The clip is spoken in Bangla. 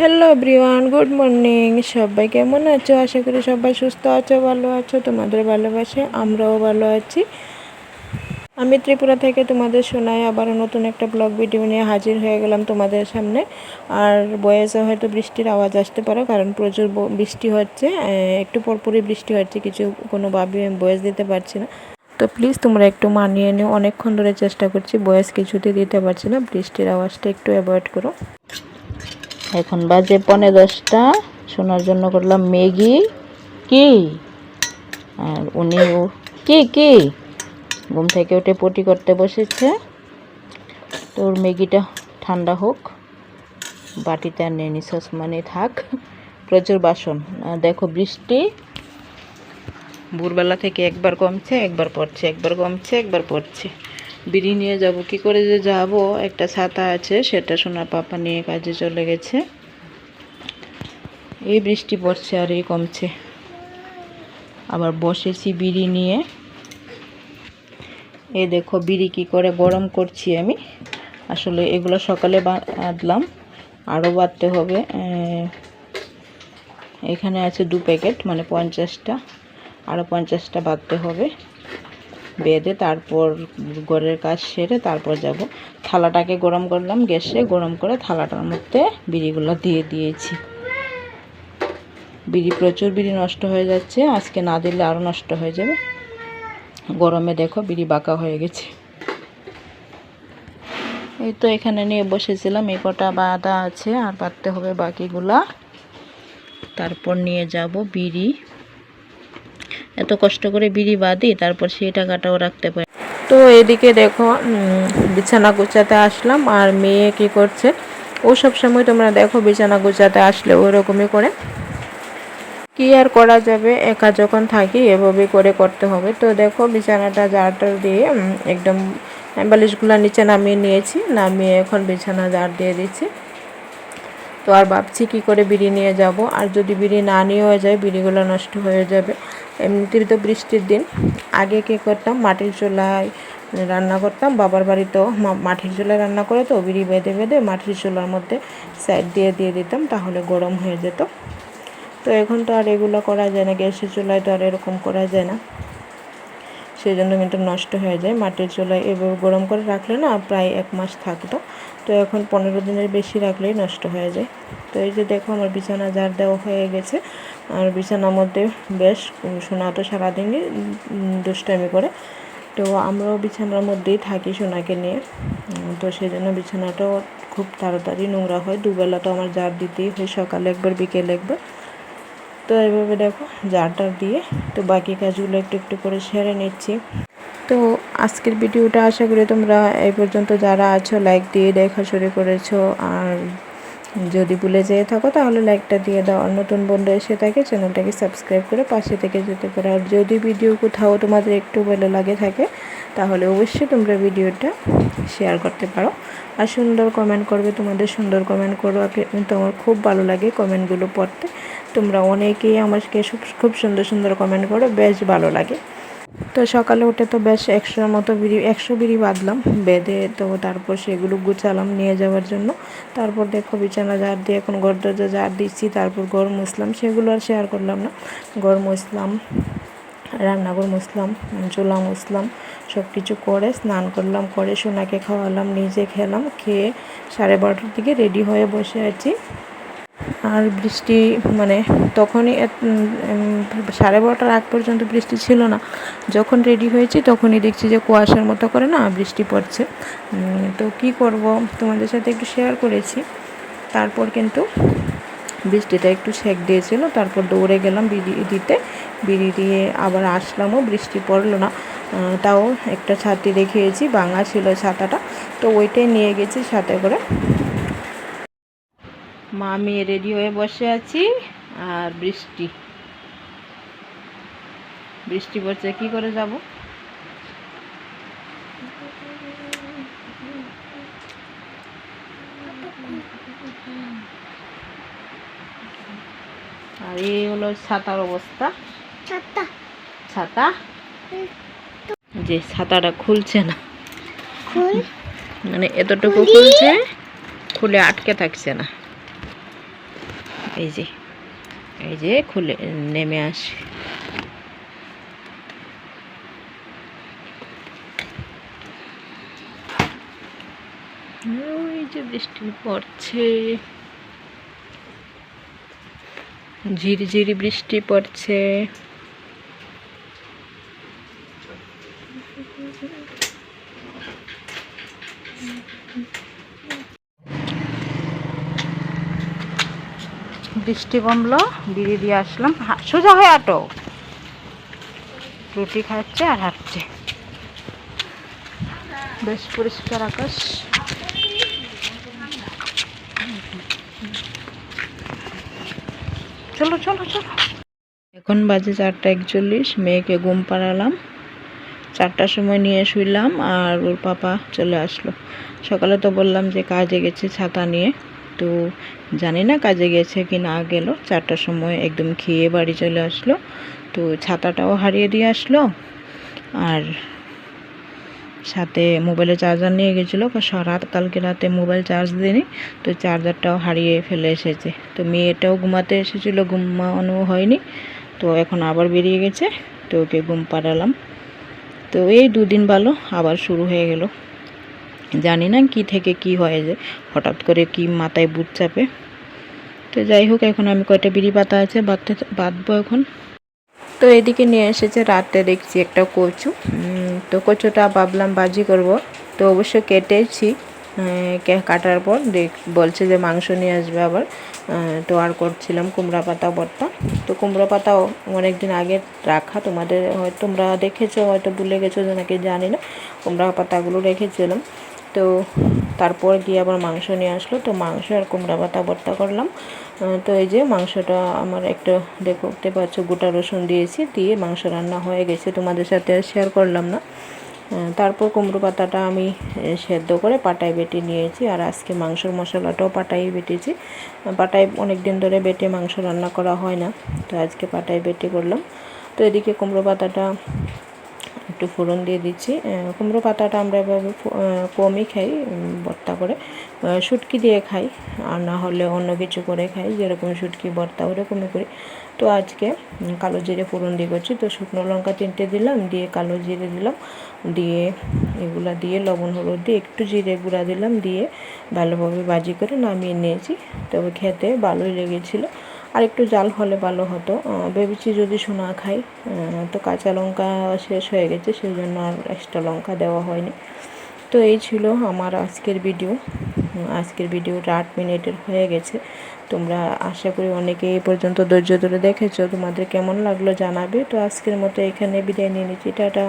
হ্যালো ব্রিওয়ান গুড মর্নিং সবাই কেমন আছো? আশা করি সবাই সুস্থ আছো, ভালো আছো, তোমাদের ভালোবাসে আমরাও ভালো আছি। আমি ত্রিপুরা থেকে তোমাদের শোনাই আবারও নতুন একটা ব্লগ ভিডিও নিয়ে হাজির হয়ে গেলাম তোমাদের সামনে। আর বয়েসে হয়তো বৃষ্টির আওয়াজ আসতে পারো, কারণ প্রচুর বৃষ্টি হচ্ছে একটু পরপরই বৃষ্টি হচ্ছে, কিছু কোনোভাবে বয়েস দিতে পারছি না। তো প্লিজ তোমরা একটু মানিয়ে নিও, অনেকক্ষণ ধরে চেষ্টা করছি, বয়েস কিছুতে দিতে পারছি না, বৃষ্টির আওয়াজটা একটু অ্যাভয়েড করো। এখন বাজে পনে দশটা। শোনার জন্য করলাম ম্যাগি। কি? আর উনি কি কি? ঘুম থেকে উঠে পটি করতে বসেছে। তো ওর ম্যাগিটা ঠান্ডা হোক। বাটিতে আর নেই মানে থাক। প্রচুর বাসন। দেখো বৃষ্টি। ভোরবেলা থেকে একবার কমছে, একবার পড়ছে, একবার কমছে, একবার পড়ছে। বিড়ি নিয়ে যাব। কি করে যে যাব? একটা ছাতা আছে, সেটা সোনা পাপা নিয়ে কাজে চলে গেছে। এই বৃষ্টি পড়ছে আর এই কমছে। আবার বসেছি বিড়ি নিয়ে। এই দেখো বিড়ি কি করে গরম করছি আমি। আসলে এগুলো সকালে বাঁধলাম, আরও বাঁধতে হবে। এখানে আছে দু প্যাকেট মানে পঞ্চাশটা, আরও পঞ্চাশটা বাঁধতে হবে। বেঁধে তারপর ঘরের কাজ সেরে তারপর যাব। থালাটাকে গরম করলাম, গ্যাসে গরম করে থালাটার মধ্যে বিড়িগুলো দিয়ে দিয়েছি। বিড়ি প্রচুর বিড়ি নষ্ট হয়ে যাচ্ছে, আজকে না দিলে আরও নষ্ট হয়ে যাবে। গরমে দেখো বিড়ি বাঁকা হয়ে গেছে। এই তো এখানে নিয়ে বসেছিলাম, এই কটা বাঁধা আছে, আর বাঁধতে হবে বাকিগুলা। তারপর নিয়ে যাব বিড়ি। এত কষ্ট করে বিড়ি বাঁধি, তারপর সেই টাকাটাও রাখতে পারি। তো এদিকে দেখো বিছানা গুছাতে আসলাম, আর মেয়ে কি করছে? ও সব সময় তোমরা দেখো বিছানা গুছাতে আসলে ওরকমই করে। কি আর করা যাবে? একা যখন থাকি, এভাবে করে করতে হবে। তো দেখো বিছানাটা জারটার দিয়ে একদম বালিশগুলো নিচে নামিয়ে নিয়েছি, নামিয়ে এখন বিছানা জার দিয়ে দিচ্ছি। তো আর ভাবছি কী করে বিড়ি নিয়ে যাব, আর যদি বিড়ি না নিয়েও যায়, বিড়িগুলো নষ্ট হয়ে যাবে। এমনিতেই তো বৃষ্টির দিন। আগে কী করতাম? মাটির চুলায় রান্না করতাম। বাবার বাড়িতেও মাটির চুলায় রান্না করে তো, বিড়ি বেঁধে বেঁধে মাটির চুলার মধ্যে সাইড দিয়ে দিয়ে দিতাম, তাহলে গরম হয়ে যেত। তো এখন তো আর এগুলো করা যায় না, গ্যাসের চুলায় তো আর এরকম করা যায় না। সেই জন্য কিন্তু নষ্ট হয়ে যায়। মাটির চুলায় এভাবে গরম করে রাখলে না প্রায় এক মাস থাকতো। তো এখন পনেরো দিনের বেশি রাখলেই নষ্ট হয়ে যায়। তো এই যে দেখো আমার বিছানা জার দেওয়া হয়ে গেছে। আর বিছানার মধ্যে বেশ সোনা তো সারাদিনই দুষ্টামি করে। তো আমরাও বিছানার মধ্যেই থাকি সোনাকে নিয়ে। তো সেই জন্য বিছানাটাও খুব তাড়াতাড়ি নোংরা হয়। দুবেলা তো আমার জার দিতেই হয়, সকালে একবার, বিকেলে একবার। তো এইভাবে দেখো, জারটা দিয়ে তো বাকি কাজগুলো একটু একটু করে সেরে নিচ্ছি। তো আজকের ভিডিওটা আশা করি তোমরা এই পর্যন্ত যারা আছো লাইক দিয়ে দেখা শুরু করেছ। আর যদি ভুলে যেয়ে থাকো, তাহলে লাইকটা দিয়ে দাও। আর নতুন বন্ধু এসে থাকে চ্যানেলটাকে সাবস্ক্রাইব করে পাশে থেকে যেতে পারো। আর যদি ভিডিও কোথাও তোমাদের একটু ভালো লাগে থাকে, তাহলে অবশ্যই তোমরা ভিডিওটা শেয়ার করতে পারো। আর সুন্দর কমেন্ট করবে, তোমাদের সুন্দর কমেন্ট করো কিন্তু আমার খুব ভালো লাগে কমেন্টগুলো পড়তে। তোমরা অনেকেই আমাকে খুব সুন্দর সুন্দর কমেন্ট করো, বেশ ভালো লাগে। তো সকালে উঠে তো বেশ একশোর মতো বিড়ি, একশো বিড়ি বাঁধলাম, বেঁধে তো তারপর সেগুলো গুছালাম নিয়ে যাওয়ার জন্য। তারপর দেখো বিছানা ঝাড় দিয়ে এখন ঘর দরজা ঝাড় দিচ্ছি, তারপর ঘর মুছলাম, সেগুলো আর শেয়ার করলাম না। ঘর মুছলাম, রান্নাঘর মুছলাম, চুলা মুছলাম সব কিছু করে স্নান করলাম, করে সোনাকে খাওয়ালাম, নিজে খেলাম, খেয়ে সাড়ে বারোটার দিকে রেডি হয়ে বসে আছি। আর বৃষ্টি মানে তখনই সাড়ে বারোটার আগ পর্যন্ত বৃষ্টি ছিল না। যখন রেডি হয়েছি তখনই দেখছি যে কুয়াশার মতো করে না বৃষ্টি পড়ছে। তো কি করব? তোমাদের সাথে একটু শেয়ার করেছি। তারপর কিন্তু বৃষ্টিটা একটু সেক দিয়েছিল। তারপর দৌড়ে গেলাম বিড়ি দিতে। বিড়ি দিয়ে আবার আসলামও, বৃষ্টি পড়ল না। তাও একটা ছাতি দেখিয়েছি, ভাঙা ছিল ছাতাটা। তো ওইটাই নিয়ে গেছি সাথে করে। মা মেয়ে রেডি হয়ে বসে আছি আর বৃষ্টি। বৃষ্টি পড়ছে কি করে যাব? আর এই হলো ছাতার অবস্থা। ছাতা। যে ছাতাটা খুলছে না। মানে এতটুকু খুলছে খুলে আটকে থাকছে না। এই যে এই যে খুলে নেমে আসে। ওই যে বৃষ্টি পড়ছে। ঝিরিঝিরি বৃষ্টি পড়ছে। বৃষ্টি কমলো বিড়ি দিয়ে আসলাম। সোজা হয়ে আটো। রুটি খাচ্ছে আর হাঁটছে। বেশ পরিষ্কার আকাশ। চলো চলো চলো। এখন বাজে চারটা একচল্লিশ, মেয়েকে ঘুম পাড়ালাম। চারটার সময় নিয়ে শুইলাম আর ওর পাপা চলে আসলো। সকালে তো বললাম যে কাজে গেছে ছাতা নিয়ে। তো জানি না কাজে গেছে কি না গেল। চারটার সময় একদম খেয়ে বাড়ি চলে আসলো। তো ছাতাটাও হারিয়ে দিয়ে আসলো। আর সাথে মোবাইলে চার্জার নিয়ে গেছিল। রাত, কালকে রাতে মোবাইল চার্জ দিইনি তো চার্জারটাও হারিয়ে ফেলে এসেছে। তো মেয়েটাও ঘুমাতে এসেছিল, ঘুমানো হয়নি। তো এখন আবার বেরিয়ে গেছে। তো ওকে ঘুম পাড়ালাম। তো এই দুদিন ভালো, আবার শুরু হয়ে গেল। জানি না কি থেকে কি হয়ে যায় হঠাৎ করে কি মাথায় বুট চাপে। তো যাই হোক, এখন আমি কয়টা বিড়ি পাতা আছে বাঁধতে বাঁধবো এখন। তো এদিকে নিয়ে এসেছে, রাতে দেখছি একটা কচু। তো কচুটা ভাবলাম বাজি করব। তো অবশ্য কেটেছি কাটার পর দেখ, বলছে যে মাংস নিয়ে আসবে আবার। তো আর করছিলাম কুমড়া পাতা, ভর্তা। তো কুমড়ো পাতাও অনেক দিন আগে রাখা। তোমাদের হয়তো তোমরা দেখেছ, হয়তো ভুলে গেছো যে নাকি জানি না। কুমড়া পাতাগুলো রেখেছিলাম। তো তারপর গিয়ে আবার মাংস নিয়ে আসলো। তো মাংস আর কুমড়া পাতা ভর্তা করলাম। তো এই যে মাংসটা আমার একটা দেখতে পাচ্ছ, গোটা রসুন দিয়েছি, দিয়ে মাংস রান্না হয়ে গেছে। তোমাদের সাথে শেয়ার করলাম না। তারপর কুমড়ো পাতাটা আমি সেদ্ধ করে পাটায় বেটে নিয়েছি। আর আজকে মাংসর মশলাটাও পাটায় বেটেছি। পাটায় অনেক দিন ধরে বেটে মাংস রান্না করা হয় না। তো আজকে পাটায় বেটে করলাম। তো এদিকে কুমড়ো পাতাটা একটু ফোড়ন দিয়ে দিচ্ছি। কুমড়ো পাতাটা আমরা এভাবে কমই খাই ভর্তা করে। শুটকি দিয়ে খাই, আর না হলে অন্য কিছু করে খাই, যেরকম শুটকি, ভর্তা, ওরকমই করি। তো আজকে কালো জিরে ফোড়ন দিয়ে করছি। তো শুকনো লঙ্কা তিনটে দিলাম, দিয়ে কালো জিরে দিলাম, দিয়ে এগুলা দিয়ে লবণ, হলুদ দিয়ে একটু জিরে গুঁড়া দিলাম, দিয়ে ভালোভাবে বাজি করে নামিয়ে নিয়েছি। তবে খেতে ভালোই লেগেছিলো। আর একটু জাল হলে ভালো হতো। ভেবেছি যদি সোনা খাই তো কাঁচা লঙ্কা শেষ হয়ে গেছে সেই জন্য আর এক্সট্রা লঙ্কা দেওয়া হয়নি। তো এই ছিল আমার আজকের ভিডিও আজকের ভিডিওটা আট মিনিটের হয়ে গেছে। তোমরা আশা করি অনেকে এই পর্যন্ত ধৈর্য ধরে দেখেছ। তোমাদের কেমন লাগল জানাবে। তো আজকের মতো এখানে বিদায় নিয়ে নিচ্ছি। টাটা।